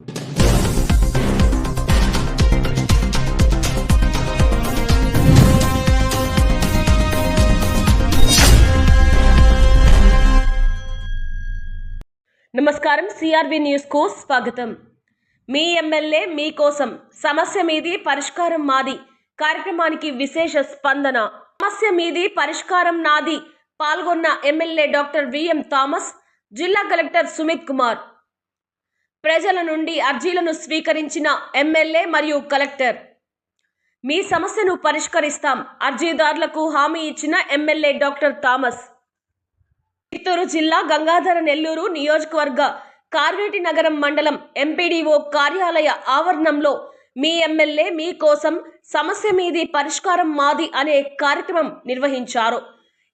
నమస్కారం సిఆర్బి న్యూస్కు స్వాగతం. మీ ఎమ్మెల్యే మీకోసం సమస్య మీది పరిష్కారం మాది. కార్యక్రమానికి విశేష స్పందన. సమస్య మీది పరిష్కారం నాది. పాల్గొన్న MLA doctor V M Thomas జిల్లా కలెక్టర్ సుమిత్ కుమార్. ప్రజల నుండి అర్జీలను స్వీకరించిన ఎమ్మెల్యే మరియు కలెక్టర్. మీ సమస్యను పరిష్కరిస్తాం. అర్జీదారులకు హామీ ఇచ్చిన ఎమ్మెల్యే డాక్టర్ థామస్. చిత్తూరు జిల్లా గంగాధర నెల్లూరు నియోజకవర్గ కార్వేటి నగరం మండలం ఎంపీడీఓ కార్యాలయ ఆవరణంలో మీ ఎమ్మెల్యే మీకోసం సమస్య మీది పరిష్కారం మాది అనే కార్యక్రమం నిర్వహించారు.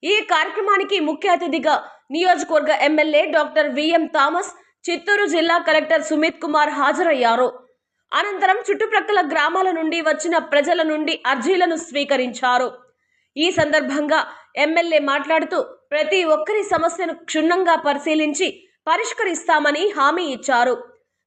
ఈ కార్యక్రమానికి ముఖ్య అతిథిగా నియోజకవర్గ MLA doctor VM Thomas Chittoor జిల్లా కలెక్టర్ సుమిత్ కుమార్ హాజరయ్యారు. అనంతరం చుట్టుప్రక్కల గ్రామాల నుండి వచ్చిన ప్రజల నుండి అర్జీలను స్వీకరించారు. ఈ సందర్భంగా ఎమ్మెల్యే మాట్లాడుతూ ప్రతి ఒక్కరి సమస్యను క్షుణ్ణంగా పరిశీలించి పరిష్కరిస్తామని హామీ ఇచ్చారు.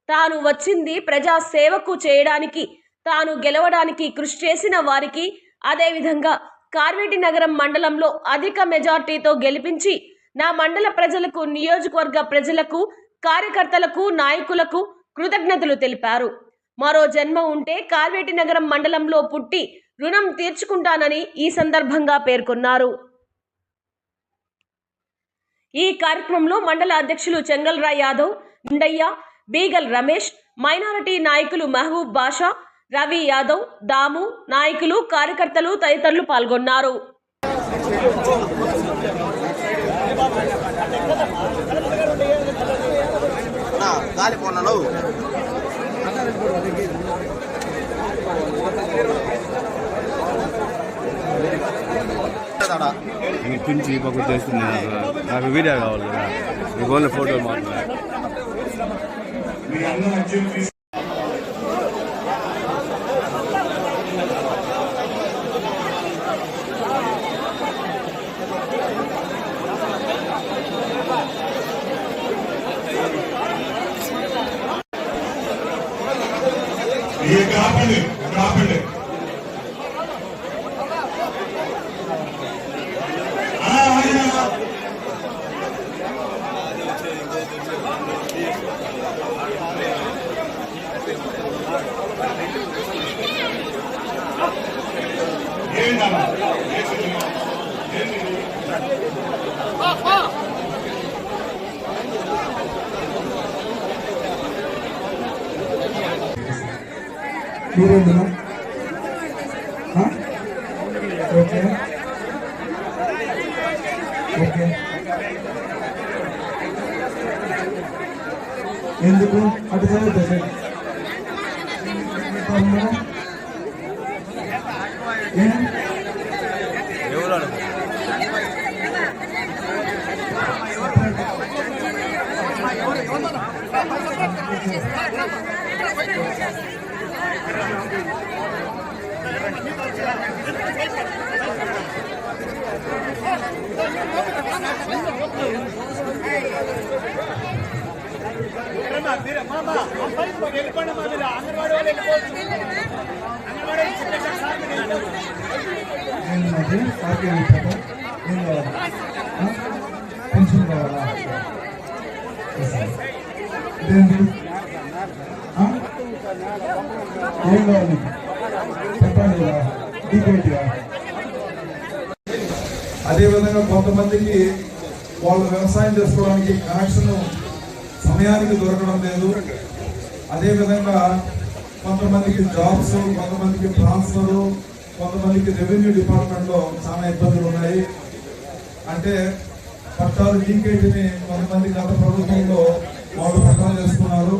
తాను వచ్చింది ప్రజా సేవకు చేయడానికి తాను గెలవడానికి కృషి చేసిన వారికి అదేవిధంగా కార్వేటి నగరం మండలంలో అధిక మెజార్టీతో గెలిపించి నా మండల ప్రజలకు నియోజకవర్గ ప్రజలకు కార్యకర్తలకు నాయకులకు కృతజ్ఞతలు తెలిపారు. మరో జన్మ ఉంటే కార్వేటి నగరం మండలంలో పుట్టి రుణం తీర్చుకుంటానని ఈ సందర్భంగా పేర్కొన్నారు. ఈ కార్యక్రమంలో మండల అధ్యక్షులు చెంగల్రాయ్ యాదవ్ గుండయ్య బీగల్ రమేష్ మైనారిటీ నాయకులు మహబూబ్ బాషా రవి యాదవ్ దాము నాయకులు కార్యకర్తలు తదితరులు పాల్గొన్నారు. నా గాలి కొన్నాను నీకు పించి పక్కకు చేస్తుంది నాకు వీడియో కావాలి కదా. ఓన్లీ ఫోటోలు మాత్రమే. ఏంటమ్మా ఓకే. ఓకే. ఎందుకు? అటు చదువుతా సార్ మేడం ఏం ఎవరు ఏంటంటే పార్టీ అయిపోతా ఏం కావాలి ఆ? పెన్షన్ కావాలా ఏం కావాలి చెప్పండి అదేవిధంగా కొంతమందికి వాళ్ళు వ్యవసాయం చేసుకోవడానికి కనెక్షన్ సమయానికి దొరకడం లేదు. అదేవిధంగా కొంతమందికి జాబ్స్ కొంతమందికి ట్రాన్స్ఫరు కొంతమందికి రెవెన్యూ డిపార్ట్మెంట్లో చాలా ఇబ్బందులు ఉన్నాయి. అంటే పట్టాలు లీకేజీని కొంతమంది గత ప్రభుత్వంలో వాళ్ళు పట్టాలు చేసుకున్నారు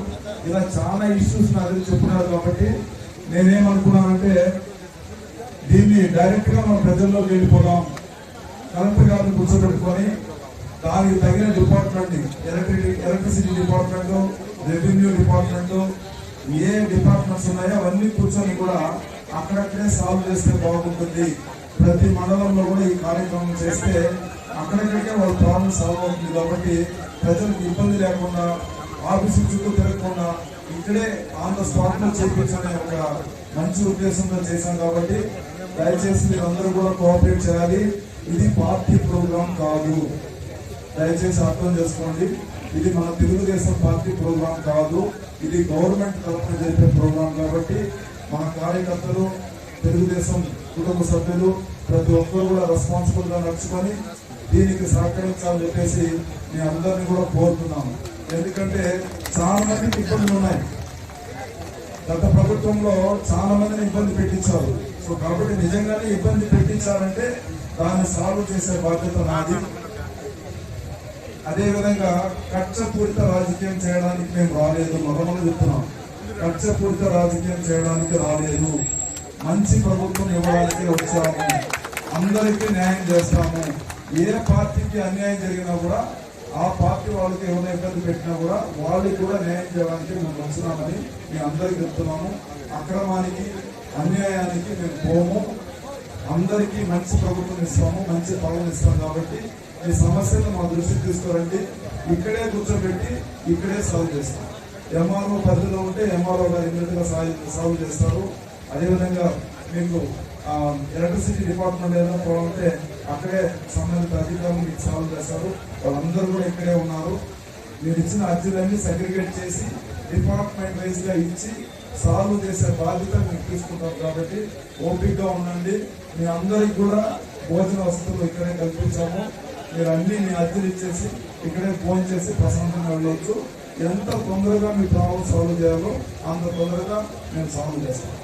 ఇలా చాలా ఇష్యూస్ నాకు చెప్పినారు కాబట్టి నేనేమనుకున్నానంటే దీన్ని డైరెక్ట్గా మనం మన ప్రజల్లోకి వెళ్ళిపోదాం. కలెక్టర్ గారిని కూర్చోబెట్టుకొని దానికి తగిన department electric electricity department revenue department ఏ డిపార్ట్మెంట్స్ ఉన్నాయో అవన్నీ కూర్చొని కూడా అక్కడక్కడే సాల్వ్ చేస్తే బాగుంటుంది. ప్రతి మండలంలో కూడా ఈ కార్యక్రమం చేస్తే అక్కడక్కడికే వాళ్ళ ప్రాబ్లం సాల్వ్ అవుతుంది. కాబట్టి ప్రజలకు ఇబ్బంది లేకుండా ఆఫీసు చుట్టూ తిరగకుండా ఇక్కడే ఆన్ ద స్పాట్లో చేయించనే ఒక మంచి ఉద్దేశంతో చేశాం కాబట్టి దయచేసి మీరందరూ కూడా కోఆపరేట్ చేయాలి. ఇది పార్టీ ప్రోగ్రాం కాదు. దయచేసి అర్థం చేసుకోండి. ఇది మన తెలుగుదేశం పార్టీ ప్రోగ్రాం కాదు. ఇది గవర్నమెంట్ తరఫున జరిపే ప్రోగ్రాం కాబట్టి మన కార్యకర్తలు తెలుగుదేశం కుటుంబ సభ్యులు ప్రతి ఒక్కరు కూడా రెస్పాన్సిబుల్గా నడుచుకొని దీనికి సహకరించాలని చెప్పేసి మీ అందరినీ కూడా కోరుతున్నాము. ఎందుకంటే చాలా మందికి ఇబ్బందులు ఉన్నాయి. గత ప్రభుత్వంలో చాలా మందిని ఇబ్బంది పెట్టించారు. సో కాబట్టి నిజంగానే ఇబ్బంది పెట్టించారంటే దాన్ని సాల్వ్ చేసే బాధ్యత నాది. అదేవిధంగా కక్షపూరిత రాజకీయం చేయడానికి మేము రాలేదు. మొదలు చెప్తున్నాం. కక్షపూరిత రాజకీయం చేయడానికి రాలేదు. మంచి ప్రభుత్వం ఇవ్వడానికి వచ్చాము. అందరికీ న్యాయం చేస్తాము. ఏ పార్టీకి అన్యాయం జరిగినా కూడా ఆ పార్టీ వాళ్ళకి ఏమైనా ఇబ్బంది పెట్టినా కూడా వాళ్ళకి కూడా న్యాయం చేయడానికి మేము వచ్చినామని మేము అందరికీ చెప్తున్నాము. అక్రమానికి అన్యాయానికి మేము పోము. అందరికీ మంచి ప్రభుత్వం ఇస్తాము మంచి పాలన ఇస్తాం కాబట్టి ఈ సమస్యను మా దృష్టికి తీసుకురండి. ఇక్కడే కూర్చోబెట్టి ఇక్కడే సాల్వ్ చేస్తాం. ఎంఆర్ఓ పరిధిలో ఉంటే ఎంఆర్ఓ గారు ఇమీడియట్గా సాల్వ్ సాల్వ్ చేస్తారు. అదేవిధంగా మీకు ఎలక్ట్రిసిటీ డిపార్ట్మెంట్ ఏదైనా పోవాలంటే అక్కడే సంబంధిత అధికారులు మీకు సాల్వ్ చేస్తారు. వాళ్ళందరూ కూడా ఇక్కడే ఉన్నారు. మీరు ఇచ్చిన అర్జీలన్నీ సెగ్రిగేట్ చేసి డిపార్ట్మెంట్ వైజ్గా ఇచ్చి సాల్వ్ చేసే బాధ్యత మీకు తీసుకుంటాం కాబట్టి ఓపిక్గా ఉండండి. మీ అందరికి కూడా భోజన వసతులు ఇక్కడే కల్పించాము. మీరు అన్ని మీ అర్జీలు ఇచ్చేసి ఇక్కడే ఫోన్ చేసి ప్రశాంతంగా వెళ్ళవచ్చు ఎంత తొందరగా మీ ప్రాబ్లం సాల్వ్ చేయాలో అంత తొందరగా మేము సాల్వ్ చేస్తాం.